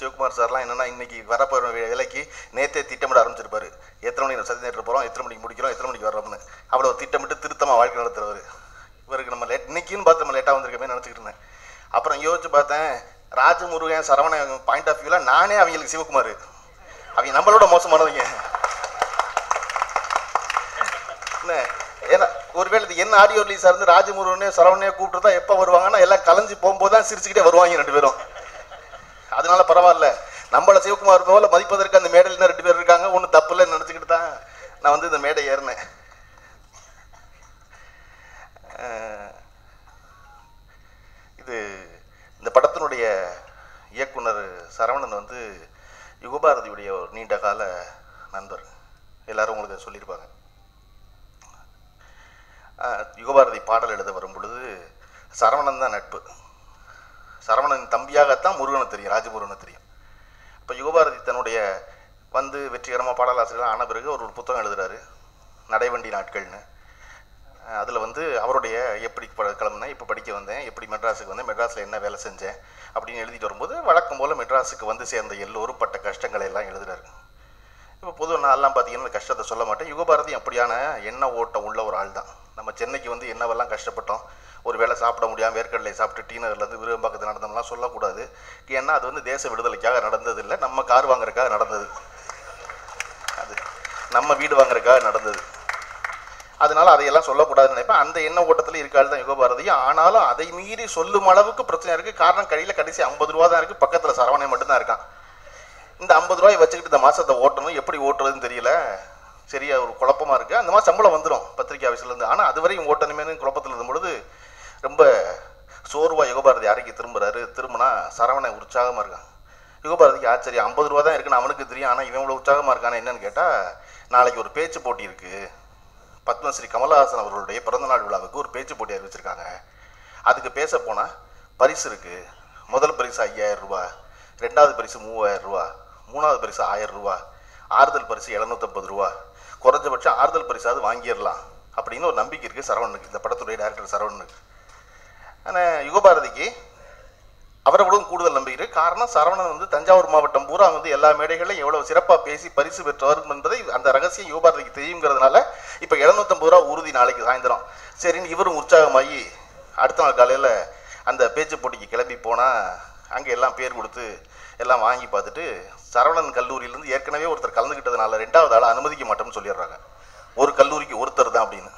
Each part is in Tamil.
சிவகுமார் சார்லாம் என்னன்னா இன்னைக்கு வரப்போகிற விலைக்கு நேத்தே திட்டமிட ஆரம்பிச்சிருப்பாரு. எத்தனை மணிக்கு சதி நேரத்தில் போகிறோம் எத்தனை மணிக்கு முடிக்கிறோம்? எத்தனை மணிக்கு வர்றோம்னு. அவ்வளோ திட்டமிட்டு திருத்தமாக வாழ்க்கை நடத்துறவர். இவருக்கு நம்ம லேட் இன்னைக்குன்னு பார்த்து நம்ம லேட்டாக வந்திருக்கமே நினச்சிக்கிட்டு இருந்தேன். அப்புறம் யோசிச்சு பார்த்தேன் ராஜமுருகன் சரவணன் பாயிண்ட் ஆஃப் வியூவில் நானே அவங்களுக்கு சிவகுமார். அவங்க நம்மளோட மோசமானவங்க. என்ன? ஏன்னா ஒருவேளை இது என்ன ஆடியோ ரிலீஸாக இருந்து ராஜமுருகனே சரவணனே கூப்பிட்டு தான் எப்போ வருவாங்கன்னா எல்லாம் கலைஞ்சு போகும்போது தான் சிரிச்சுக்கிட்டே வருவாங்க ரெண்டு பேரும். அதனால பரவாயில்ல. நம்மளை சிவகுமார் போல மதிப்பதற்கு அந்த மேடையில் ரெண்டு பேர் இருக்காங்க. ஒன்றும் தப்பு இல்லைன்னு நினச்சிக்கிட்டு தான் நான் வந்து இந்த மேடை ஏறினேன். இது இந்த படத்தினுடைய இயக்குனர் சரவணன் வந்து யுகபாரதியுடைய ஒரு நீண்ட கால நண்பர். எல்லாரும் உங்களுக்கு சொல்லியிருப்பாங்க. யுகபாரதி பாடல் எழுத வரும் பொழுது சரவணன் தான் நட்பு. சரவணன் தம்பியாகத்தான் முருகனை தெரியும் ராஜமுருகனை தெரியும். இப்போ யுகபாரதி தன்னுடைய வந்து வெற்றிகரமாக பாடலாசிரியர் ஆன பிறகு ஒரு புத்தகம் எழுதுகிறாரு நடைவண்டி நாட்கள்னு. அதில் வந்து அவருடைய எப்படி ப கிளம்புனேன் இப்போ படிக்க வந்தேன் எப்படி மெட்ராஸுக்கு வந்தேன் மெட்ராஸில் என்ன வேலை செஞ்சேன் அப்படின்னு எழுதிட்டு வரும்போது வழக்கம் போல் மெட்ராஸுக்கு வந்து சேர்ந்த எல்லோரும் பட்ட கஷ்டங்களை எல்லாம் எழுதுறாரு. இப்போ பொதுவாக நான்லாம் பார்த்தீங்கன்னா கஷ்டத்தை சொல்ல மாட்டேன். யுகபாரதி அப்படியான எண்ண ஓட்டம் உள்ள ஒரு ஆள் தான் நம்ம சென்னைக்கு வந்து என்னவெல்லாம் கஷ்டப்பட்டோம் ஒரு வேளை சாப்பிட முடியாமல் வேர்க்கடலை சாப்பிட்டு டீனர்லேருந்து நகர்லேருந்து விருகம்பாக்கத்தில் நடந்தோம்லாம் சொல்லக்கூடாது. ஏன்னா அது வந்து தேச விடுதலைக்காக நடந்தது இல்லை நம்ம கார் வாங்குறதுக்காக நடந்தது. அது நம்ம வீடு வாங்குறதுக்காக நடந்தது. அதனால அதையெல்லாம் சொல்லக்கூடாதுன்னு நினைப்பேன். அந்த எண்ண ஓட்டத்தில் இருக்காள் தான் யுகபாரதி ஆனாலும் அதை மீறி சொல்லும் அளவுக்கு பிரச்சனை இருக்குது காரணம் கடையில் கடைசி ஐம்பது ரூபா தான் இருக்குது பக்கத்தில் சரவணை மட்டும்தான் இருக்கான். இந்த ஐம்பது ரூபாய் வச்சுக்கிட்டு இந்த மாதத்தை ஓட்டணும். எப்படி ஓட்டுறதுன்னு தெரியல. சரியா ஒரு குழப்பமாக இருக்குது அந்த மாதிரி சம்பளம் வந்துடும் பத்திரிக்கை ஆஃபீஸ்லேருந்து ஆனால் அது வரையும் ஓட்டணுமேனு குழப்பத்தில் இருந்த பொழுது ரொம்ப சோர்வா யுகபாரதி அறைக்கு திரும்புகிறாரு திரும்பினா சரவணன் உற்சாகமாக இருக்கான். யுகபாரதிக்கு ஆச்சரியம். ஐம்பது ரூபா தான் இருக்குன்னு அவனுக்கு தெரியும். ஆனால் இவன் இவ்வளோ உற்சாகமாக இருக்கானே என்னன்னு கேட்டால் நாளைக்கு ஒரு பேச்சு போட்டி இருக்குது பத்மஸ்ரீ கமலஹாசன் அவர்களுடைய பிறந்தநாள் விழாவுக்கு ஒரு பேச்சு போட்டி அறிவிச்சிருக்காங்க. அதுக்கு பேச போனால் பரிசு இருக்குது முதல் பரிசு ஐயாயிரம் ரூபா ரெண்டாவது பரிசு மூவாயிரம் ரூபா மூணாவது பரிசு ஆயிரம் ரூபா ஆறுதல் பரிசு எழுநூத்தம்பது ரூபா. குறைஞ்சபட்சம் ஆறுதல் பரிசாவது வாங்கிடலாம் அப்படின்னு ஒரு நம்பிக்கை இருக்குது சரவணனுக்கு. இந்த படத்துடைய டேரக்டர் சரவணனுக்கு. யுகபாரதிக்கு அவரை விடவும் கூடுதல் நம்பிக்கை. காரணம் சரவணன் வந்து தஞ்சாவூர் மாவட்டம் பூரா வந்து எல்லா மேடைகளையும் எவ்வளவு சிறப்பாக பேசி பரிசு பெற்றவர் என்பதை அந்த ரகசியம் யுகபாரதிக்கு தெரியுங்கிறதுனால இப்போ எழுநூத்தம்பது ரூபா உறுதி நாளைக்கு சாயந்தரம். சரின்னு இவரும் உற்சாகமாகி அடுத்த நாள் காலையில் அந்த பேச்சு போட்டிக்கு கிளம்பி போனால் அங்கே எல்லாம் பேர் கொடுத்து எல்லாம் வாங்கி பார்த்துட்டு சரவணன் கல்லூரியிலேருந்து ஏற்கனவே ஒருத்தர் கலந்துக்கிட்டதுனால ரெண்டாவது ஆளை அனுமதிக்க மாட்டோம்னு சொல்லிடுறாங்க. ஒரு கல்லூரிக்கு ஒருத்தர் தான் அப்படின்னு.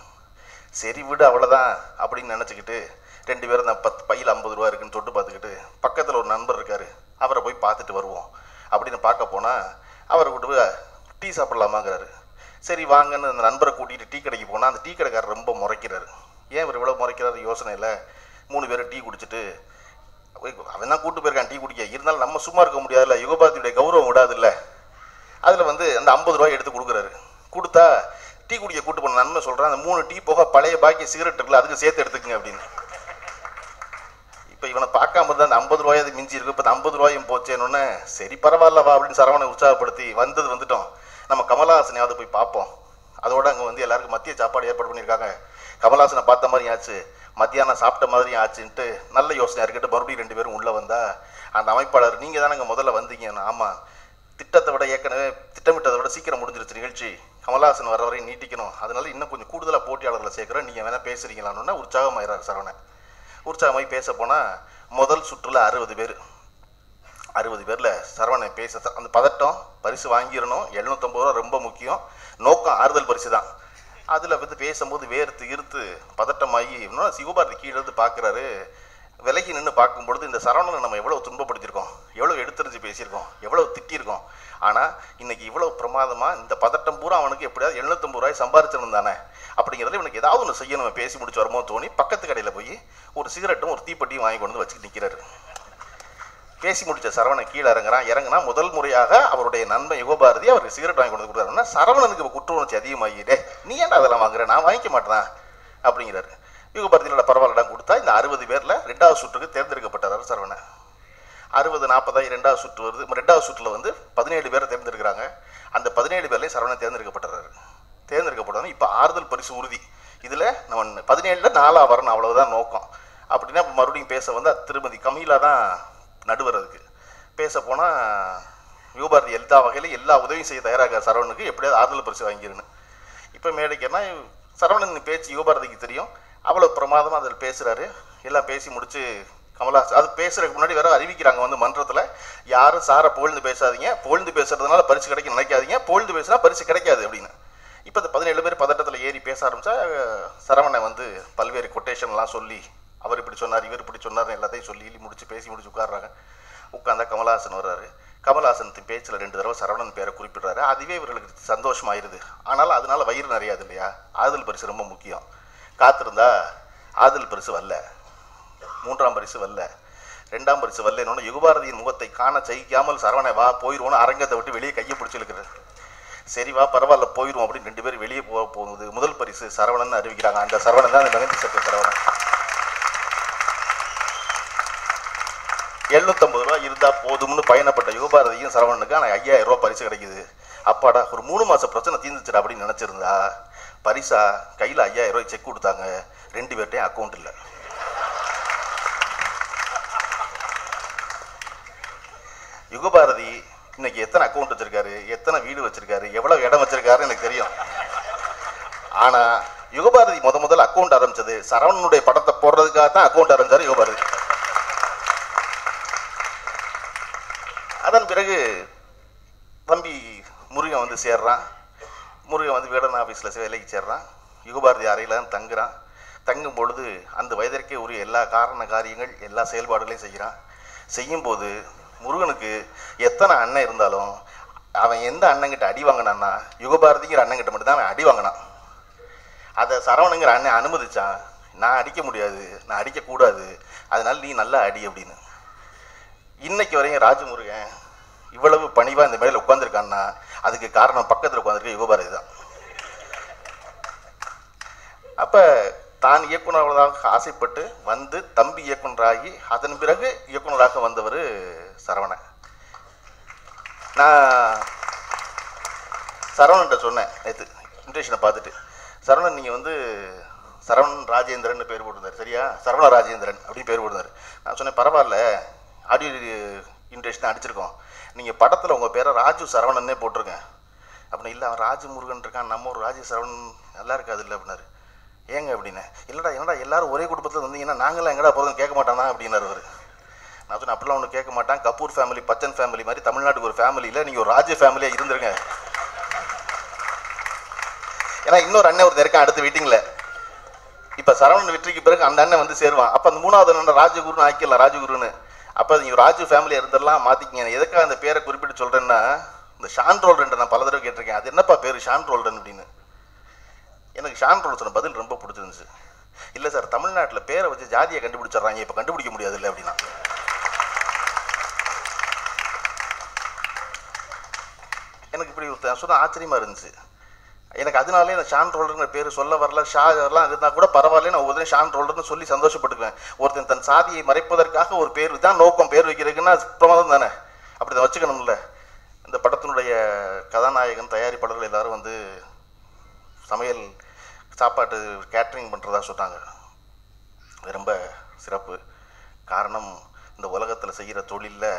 சரி விடு அவ்வளோதான் அப்படின்னு நினச்சிக்கிட்டு ரெண்டு பேரும் தான் பத்து பையில் ஐம்பது ரூபா இருக்குன்னு தொட்டு பார்த்துக்கிட்டு பக்கத்தில் ஒரு நண்பர் இருக்கார். அவரை போய் பார்த்துட்டு வருவோம். அப்படின்னு பார்க்க போனால் அவரை கூட்டு போய் டீ சாப்பிட்லாமாங்கிறாரு. சரி வாங்கன்னு அந்த நண்பரை கூட்டிகிட்டு டீ கடைக்கு போனால் அந்த டீ கடைக்காரர் ரொம்ப முறைக்கிறாரு. ஏன் இவர் இவ்வளோ முறைக்கிறாரு யோசனை இல்லை. மூணு பேரும் டீ குடிச்சிட்டு அவன் தான் கூட்டு போயிருக்கான் டீ குடிக்க. இருந்தாலும் நம்ம சும்மா இருக்க முடியாதுல்ல. யுகபாரதியுடைய கௌரவம் விடாதுல்ல. அதில் வந்து அந்த ஐம்பது ரூபாய் எடுத்து கொடுக்குறாரு. கொடுத்தா டீ குடிக்க கூட்டு போன நன்மை சொல்கிறேன் அந்த மூணு டீ போக பழைய பாக்கி சிகரெட் இருக்குல்ல அதுக்கு சேர்த்து எடுத்துக்கங்க அப்படின்னு. இப்போ இவனை பார்க்காம இருந்தா அந்த ஐம்பது ரூபாய் அது மிஞ்சி இருக்கு. இப்போ ஐம்பது ரூபாயும் போச்சேன்னு சரி பரவாயில்ல வா அப்படின்னு சரவணை உற்சாகப்படுத்தி வந்தது வந்துட்டோம். நம்ம கமலஹாசனையாவது போய் பார்ப்போம். அதோட அங்கே வந்து எல்லாருக்கும் மத்திய சாப்பாடு ஏற்பாடு பண்ணியிருக்காங்க. கமலஹாசனை பார்த்த மாதிரியும் ஆச்சு. மத்தியானம் சாப்பிட்ட மாதிரியும் ஆச்சுன்ட்டு நல்ல யோசனையாக இருக்கட்டும். மறுபடியும் ரெண்டு பேரும் உள்ளே வந்தா அந்த அமைப்பாளர் நீங்கள் தானங்க முதல்ல வந்தீங்கன்னு. ஆமாம் திட்டத்தை விட ஏற்கனவே திட்டமிட்டதை விட சீக்கிரம் முடிஞ்சிருச்சு நிகழ்ச்சி. கமலஹாசன் வர வரையும் நீட்டிக்கணும். அதனால இன்னும் கொஞ்சம் கூடுதலாக போட்டியாளர்களை சேர்க்குறோம் நீங்கள் வேணால் பேசுறீங்களான்னு உற்சாகமாயிறாரு சரவணன். உற்சாகமாகி பேச போனால் முதல் சுற்றுல அறுபது பேர். அறுபது பேரில் சரவணை பேச அந்த பதட்டம் பரிசு வாங்கிடணும் எழுநூத்தம்பது ரூபா ரொம்ப முக்கியம். நோக்கம் ஆறுதல் பரிசு தான். அதில் வந்து பேசும்போது வேர்த்து இருத்து பதட்டமாகி இன்னும் சிவபாரதி கீழே இருந்து பார்க்குறாரு விலகி நின்று பார்க்கும்பொழுது இந்த சரவணனை நம்ம எவ்வளோ துன்பப்படுத்தியிருக்கோம் எவ்வளோ எடுத்துரிஞ்சு பேசியிருக்கோம் எவ்வளோ திட்டியிருக்கோம். ஆனால் இன்னைக்கு இவ்வளோ பிரமாதமாக இந்த பதட்டம் பூரா அவனுக்கு எப்படியாவது எழுநூத்தம்பது ரூபாய் சம்பாரிச்சிருந்தானே தானே? அப்படிங்கிறத இவனுக்கு ஏதாவது ஒன்று செய்யணும் நம்ம பேசி முடிச்சு வருமோ தோணி பக்கத்து கடையில் போய் ஒரு சிகரெட்டும் ஒரு தீப்பெட்டியும் வாங்கி கொண்டு வந்து வச்சுட்டு நிற்கிறாரு பேசி முடிச்ச சரவணன் கீழே இறங்குறான். இறங்குனா முதல் முறையாக அவருடைய நண்பன் யுகபாரதி அவருக்கு சிகரெட் வாங்கி கொண்டு வந்து கொடுத்தாருன்னா சரவணனுக்கு குற்ற உணர்ச்சி அதிகமாகிட்டே நீ ஏன்டா அதெல்லாம் வாங்குற? நான் வாங்கிக்க மாட்டேன்? அப்படிங்கிறாரு. யுகபாரதியோட பரவாயில்லடா கொடுத்தா இந்த அறுபது பேரில் ரெண்டாவது சுற்றுக்கு தேர்ந்தெடுக்கப்பட்டார் சரவணன். அறுபது நாற்பதாயி ரெண்டாவது சுற்று வருது. ரெண்டாவது சுற்றில் வந்து பதினேழு பேரை தேர்ந்தெடுக்கிறாங்க. அந்த பதினேழு பேர்லேயும் சரவணன் தேர்ந்தெடுக்கப்பட்டாரு தேர்ந்தெடுக்கப்பட்டவங்க இப்போ ஆறுதல் பரிசு உறுதி. இதில் நம்ம பதினேழில் நாலாக வரணும் அவ்வளவுதான் நோக்கம். அப்படின்னா மறுபடியும் பேச வந்து திருமதி கமீலா தான் நடுவர் அதுக்கு. பேச போனால் யுகபாரதி எல்லா வகையிலும் எல்லா உதவியும் செய்ய தயாராக சரவணனுக்கு எப்படியாவது ஆறுதல் பரிசு வாங்கிருன்னு. இப்போ மேடைக்குன்னா சரவணன் பேச்சு யூபாரதிக்கு தெரியும். அவ்வளோ பிரமாதமாக அதில் பேசுகிறாரு எல்லாம் பேசி முடிச்சு கமல்ஹாசன் அது பேசுறதுக்கு முன்னாடி வேற அறிவிக்கிறாங்க வந்து மன்றத்தில். யாரும் சாரை புகழ்ந்து பேசாதீங்க. புகழ்ந்து பேசுறதுனால பரிசு கிடைக்க நினைக்காதீங்க. புகழ்ந்து பேசினா பரிசு கிடைக்காது அப்படின்னு. இப்போ இந்த பதினேழு பேர் பதட்டத்தில் ஏறி பேச ஆரம்பிச்சா சரவணை வந்து பல்வேறு கொட்டேஷன்லாம் சொல்லி அவர் இப்படி சொன்னார் இவர் இப்படி சொன்னார் எல்லாத்தையும் சொல்லி முடிச்சு பேசி முடிச்சு உட்கார்றாங்க. உட்காந்தா கமல்ஹாசன் வர்றாரு. கமலஹாசன் பேச்சில் ரெண்டு தடவை சரவணன் பேரை குறிப்பிடுறாரு. அதுவே இவர்களுக்கு சந்தோஷமாயிருது. ஆனால் அதனால வயிறு நிறையாது இல்லையா? ஆதல் பரிசு ரொம்ப முக்கியம். காத்திருந்தா ஆதல் பரிசு வரல. மூன்றாம் பரிசு வரல. ரெண்டாம் பரிசு வரலன்னு யுகபாரதியின் முகத்தை காண சகிக்காமல் சரவணை வா போயிடுவோன்னு அரங்கத்தை விட்டு வெளியே கையை பிடிச்சிருக்கிறார் சரி வா பரவாயில்ல போயிடுவோம் அப்படின்னு ரெண்டு பேரும் வெளியே போக போகுது முதல் பரிசு சரவணன் அறிவிக்கிறாங்க. அந்த சரவணன் தான் அந்த மகந்தி சட்ட சரவணன். எழுநூத்தம்பது ரூபா இருந்தால் போதும்னு பயணப்பட்ட யுகபாரதியும் சரவணனுக்கு ஆனால் ஐயாயிரம் ரூபா பரிசு கிடைக்குது. அப்பாடா ஒரு மூணு மாதம் பிரச்சனை தீர்ந்துச்சுடா அப்படின்னு நினைச்சிருந்தா பரிசா கையில் ஐயாயிரம் ரூபாய் செக் கொடுத்தாங்க. ரெண்டு பேர்ட்டையும் அக்கௌண்ட் இல்லை. யுகபாரதி இன்னைக்கு எத்தனை அக்கௌண்ட் வச்சிருக்காரு? எத்தனை வீடு வச்சிருக்காரு? எவ்வளவு இடம் வச்சிருக்காருன்னு எனக்கு தெரியும். ஆனா யுகபாரதி முத முதல் அக்கௌண்ட் ஆரம்பிச்சது சரவணனுடைய படத்தை போடுறதுக்காக தான் அக்கௌண்ட் ஆரம்பிச்சாரு யுகபாரதி. அதன் பிறகு தம்பி முருகன் வந்து சேர்றான். முருகன் வந்து வேடன் ஆஃபீஸில் வேலைக்கு சேர்றான். யுகபாரதி அறையில் தான் தங்குறான். தங்கும் பொழுது அந்த வயதிற்கே உரிய எல்லா காரண காரியங்கள் எல்லா செயல்பாடுகளையும் செய்கிறான். செய்யும்போது முருகனுக்கு எத்தனை அண்ணன் இருந்தாலும் அவன் எந்த அண்ணங்கிட்ட அடி வாங்கினான்னா யுகபாரதிங்கிற அண்ணங்கிட்ட மட்டும்தான் அவன் அடி வாங்கினான். அதை சரவணங்கிற அண்ணன் அனுமதிச்சான் நான் அடிக்க முடியாது நான் அடிக்கக்கூடாது அதனால நீ நல்லா அடி அப்படின்னு. இன்னைக்கு வரையும் ராஜமுருகன் இவ்வளவு பணிவாக இந்த மேடையில் உட்காந்துருக்கான்னா அதுக்கு காரணம் பக்கத்தில் உட்காந்துருக்க யுகபாரதி தான். அப்போ தான் இயக்குனராக ஆசைப்பட்டு வந்து தம்பி இயக்குனராகி அதன் பிறகு இயக்குனராக வந்தவர் சரவணன். நான் சரவணன்ட்ட சொன்னேன் நேற்று இன்டேஷனை பார்த்துட்டு சரவணன் நீங்கள் வந்து சரவணன் ராஜேந்திரன் பேர் போட்டிருந்தார் சரியா? சரவண ராஜேந்திரன் அப்படின்னு பேர் போட்டிருந்தார். நான் சொன்னேன் பரவாயில்ல ஆடியோ இன்ட்ரெஷன் அடிச்சிருக்கோம். நீங்கள் படத்தில் உங்கள் பேரை ராஜு சரவணன்னே போட்டிருங்க. அப்படின்னு இல்லை அவன் ராஜு முருகன் இருக்கான் நம்ம ஒரு ராஜு சரவணன் நல்லா இருக்காது இல்லை அப்படின்னாரு. ஏங்க அப்படின்னு இல்லைடா என்னடா எல்லாரும் ஒரே குடும்பத்தில் வந்தீங்கன்னா நாங்களாம் எங்கடா போகிறதும் கேட்க மாட்டானா அப்படின்னாரு அவர். நான் சொன்னேன் அப்படிலாம் ஒன்று கேட்க மாட்டான். கபூர் ஃபேமிலி பச்சன் ஃபேமிலி மாதிரி தமிழ்நாட்டுக்கு ஒரு ஃபேமிலியில் நீங்கள் ஒரு ராஜ ஃபேமிலியாக இருந்துருங்க. ஏன்னா இன்னொரு அண்ணன் ஒருத்தர் இருக்கான் அடுத்த வீட்டிங்கில் இப்போ சரவணன் வெற்றிக்கு பிறகு அந்த அண்ணன் வந்து சேருவான். அப்போ அந்த மூணாவது அண்ணன் ராஜகுருன்னு ஆக்கிடலாம் ராஜகுருன்னு. அப்போ நீங்கள் ராஜு ஃபேமிலி இருந்தெல்லாம் மாற்றிக்கிங்க எதுக்காக அந்த பேரை குறிப்பிட்டு சொல்கிறேன்னா இந்த ஷான் ரோல்டன் நான் பல தடவை கேட்டிருக்கேன். அது என்னப்பா பேர் ஷான் ரோல்டன் அப்படின்னு. எனக்கு ஷான் ரோல் சொன்ன பதில் ரொம்ப பிடிச்சிருந்துச்சு. இல்லை சார் தமிழ்நாட்டில் பேரை வச்சு ஜாதியை கண்டுபிடிச்சிடுறாங்க. இப்போ கண்டுபிடிக்க முடியாது இல்லை அப்படின்னா. எனக்கு இப்படி சொன்னால் சொன்ன ஆச்சரியமா இருந்துச்சு. எனக்கு அதனாலே இந்த ஷான் ரோல்டர்னு பேர் சொல்ல வரல ஷா எல்லாம் இருந்தால் கூட பரவாயில்ல. நான் உடனே ஷான் ரோல்டர்னு சொல்லி சந்தோஷப்பட்டுக்குவேன். ஒருத்தன் தன் சாதியை மறைப்பதற்காக ஒரு பேர் தான் நோக்கம் பேர் வைக்கிறதுக்குன்னா அது பிரமாதம் தானே? அப்படி தான் வச்சுக்கணும்ல. இந்த படத்தினுடைய கதாநாயகன் தயாரிப்பாளர்கள் எல்லாரும் வந்து சமையல் சாப்பாட்டு கேட்ரிங் பண்ணுறதா சொன்னாங்க ரொம்ப சிறப்பு. காரணம் இந்த உலகத்தில் செய்கிற தொழிலில்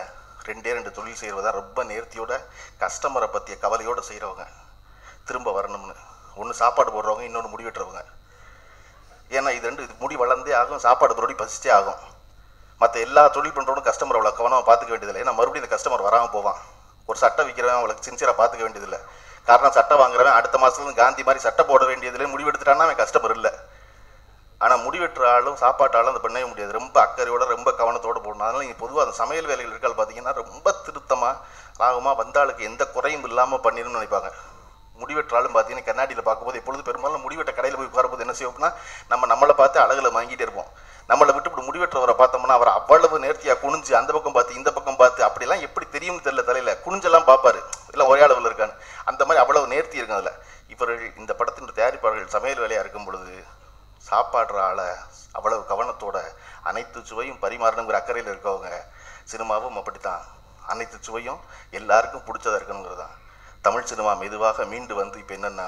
ரெண்டே ரெண்டு தொழில் செய்கிறதா தான் ரொம்ப நேர்த்தியோட கஸ்டமரை பற்றிய கவலையோடு செய்கிறவங்க திரும்ப வரணும்னு. ஒன்று சாப்பாடு போடுறவங்க இன்னொன்று முடி வெட்டுறவங்க. ஏன்னா இது ரெண்டு இது முடி வளர்ந்தே ஆகும் சாப்பாடு போடுறோடி பசிச்சே ஆகும். மற்ற எல்லா தொழில் பண்ணுறவனும் கஸ்டமர் அவ்வளோ கவனமாக பார்த்துக்க வேண்டியதில்லை. ஏன்னா மறுபடியும் இந்த கஸ்டமர் வராமல் போவான். ஒரு சட்டை விற்கிறவன் அவளுக்கு சின்சியராக பார்த்துக்க வேண்டியதில்லை. காரணம் சட்டை வாங்குறவன் அடுத்த மாதத்துல காந்தி மாதிரி சட்டை போட வேண்டியதில்லை முடிவெடுத்துட்டான்னா அவன் கஸ்டமர் இல்லை. ஆனால் முடிவெட்டுற ஆளும் சாப்பாட்டாலும் அதை பண்ணவே முடியாது. ரொம்ப அக்கறையோட ரொம்ப கவனத்தோடு போடணும். அதனால் நீங்கள் பொதுவாக அந்த சமையல் வேலைகள் இருக்கால் பார்த்தீங்கன்னா ரொம்ப திருத்தமாக ராகமாக வந்தாளுக்கு எந்த குறையும் இல்லாமல் பண்ணிடணும்னு நினைப்பாங்க. முடிவெட்டுறாலும் பார்த்தீங்கன்னா கண்ணாடியில் பார்க்கும்போது எப்பொழுது பெரும்பாலும் முடிவெட்ட கடையில் போய் உட்காரும்போது என்ன செய்வோம்னா நம்ம நம்மளை பார்த்து அழகில் வாங்கிட்டே இருப்போம். நம்மளை விட்டு இப்படி முடிவெற்றவரை பார்த்தோம்னா அவர் அவ்வளவு நேர்த்தியாக குனிஞ்சு அந்த பக்கம் பார்த்து இந்த பக்கம் பார்த்து அப்படிலாம் எப்படி தெரியும்னு தெரியல தலையில். குனிஞ்செல்லாம் பார்ப்பாரு. இல்லை ஒரே அளவில் இருக்கான்னு. அந்த மாதிரி அவ்வளவு நேர்த்தி இருக்கும் அதில். இவர்கள் இந்த படத்தின் தயாரிப்பாளர்கள் சமையல் வேலையாக இருக்கும் பொழுது சாப்பாடுற ஆளை அவ்வளவு கவனத்தோட அனைத்து சுவையும் பரிமாறணுங்கிற அக்கறையில் இருக்கவங்க சினிமாவும் அப்படித்தான். அனைத்து சுவையும் எல்லாருக்கும் பிடிச்சதா இருக்கணுங்கிறது தான் தமிழ் சினிமா மெதுவாக மீண்டு வந்து இப்போ என்னென்னா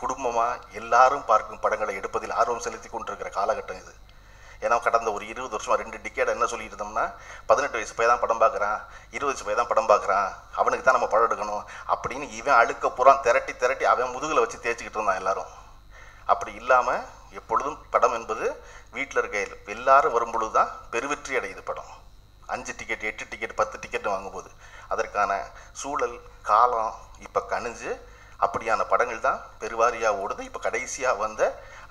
குடும்பமாக எல்லாரும் பார்க்கும் படங்களை எடுப்பதில் ஆர்வம் செலுத்தி கொண்டிருக்கிற காலகட்டம் இது. ஏன்னா கடந்த ஒரு இருபது வருஷமாக ரெண்டு டிக்கேட் என்ன சொல்லிட்டு இருந்தோம்னா பதினெட்டு வயசு போய் தான் படம் பார்க்குறான் இருபது வயசு போய் தான் படம் பார்க்குறான் அவனுக்கு தான் நம்ம படம் எடுக்கணும் அப்படின்னு இவன் அழுக்க பூரா திரட்டி திரட்டி அவன் முதுகில் வச்சு தேய்ச்சிக்கிட்டு இருந்தான் எல்லாரும். அப்படி இல்லாமல் எப்பொழுதும் படம் என்பது வீட்டில் இருக்க எல்லாரும் வரும்பொழுது தான் பெருவெற்றி அடையுது படம். அஞ்சு டிக்கெட் எட்டு டிக்கெட் பத்து டிக்கெட் வாங்கும்போது. அதற்கான சூழல் காலம் இப்போ கணிஞ்சு அப்படியான படங்கள் தான் பெருவாரியாக ஓடுது. இப்போ கடைசியாக வந்த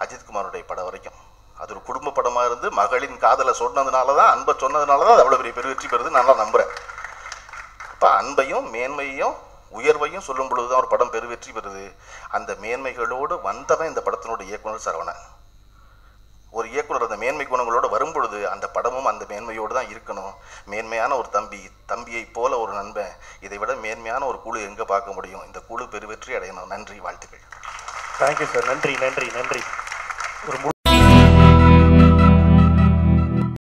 அஜித்குமாருடைய படம் வரைக்கும். அது ஒரு குடும்ப படமாக இருந்து மகளின் காதலை சொன்னதுனால தான் அன்பை சொன்னதுனால தான் அது அவ்வளோ பெரிய பெருவெற்றி பெறுது நல்லா நம்புகிறேன் இப்போ அன்பையும் மேன்மையும் உயர்வையும் சொல்லும் பொழுது தான் ஒரு படம் பெருவெற்றி பெறுது. அந்த மேன்மைகளோடு வந்தவன் இந்த படத்தினோட இயக்குனர் சரவணன். ஒரு இயக்குனர் அந்த மேன்மை குணங்களோடு வரும்பொழுது அந்த படமும் அந்த மேன்மையோடு தான் இருக்கணும். மேன்மையான ஒரு தம்பி தம்பியை போல ஒரு நண்பன் இதை விட மேன்மையான ஒரு குழு எங்கே பார்க்க முடியும்? இந்த குழு பெருவெற்றி அடையணும். நன்றி வாழ்த்துக்கள். தேங்க்யூ சார் நன்றி நன்றி நன்றி. ஒரு